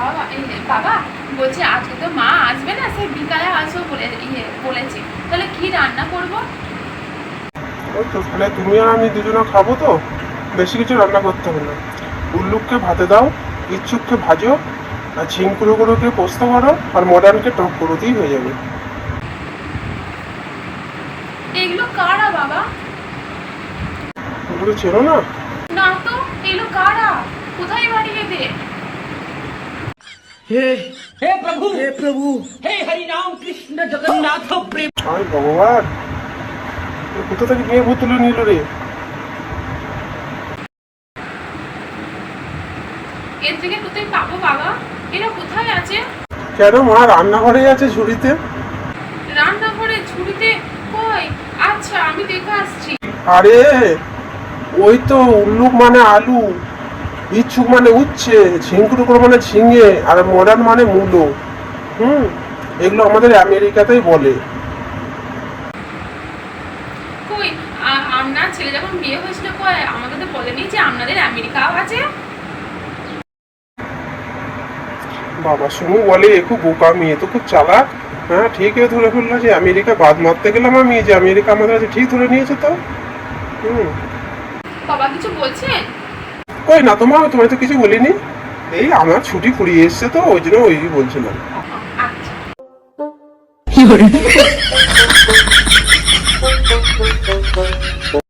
বাবা বাবা বলছি আজকে তো মা আসবে না সে বিকালে আসব বলে ইয়ে বলেছে। তাহলে কি রান্না করব? ওই তো তাহলে তুমি আর আমি দুজনে খাব তো। বেশি কিছু রান্না করতে হবে না। উল্লুককে ভাতে দাও ইচ্ছুককে ভাজো আর ঝিঙ্কুড়োগুলোকে পোস্ত করো আর মডার্নকে টক করো দিয়েই হয়ে যাবে। এগুলো কারা বাবা? ওগুলো চেনো না? না তো এগুলো কারা? হে হে প্রভু হে প্রভু। হে হরি রাম কৃষ্ণ জগন্নাথ প্রেম। আয় ভগবান কোথা থেকে বিয়ে ভূত নিল রে? এর থেকে কোথায় পাবো বাবা? এরা কোথায় আছে? কেন মা রান্নাঘরে আছে ঝুড়িতে? রান্নাঘরে ঝুড়িতে কই? আচ্ছা আমি দেখে আসছি। আরে ওই তো উল্লুক মানে আলু। ইচ্ছুক মানে উচ্ছে ঝিঙ্কুটুকুর মানে ঝিঙে আর মডার্ন মানে মূলো। হুম? এগুলো আমাদের আমেরিকাতেই বলে। কই? আপনার ছেলে যখন বিয়ে হয়েছিল কই? আমাকে তো বলেনি যে আপনাদের আমেরিকাও আছে? বাবা শুনু বলে এ খুব বোকা মেয়ে তো খুব চালাক। হ্যাঁ ঠিক ধরে ফেলল যে আমেরিকা বাদ মারতে গেলাম আমি যে আমেরিকা আমাদের কাছে ঠিক ধরে নিয়েছে তো। হুম। বাবা কিছু বলছেন? কই না তোমার তোমায় তো কিছু বলিনি। এই আমার ছুটি ফুরিয়ে এসছে তো ওই জন্য ওই বলছিলাম। আচ্ছা।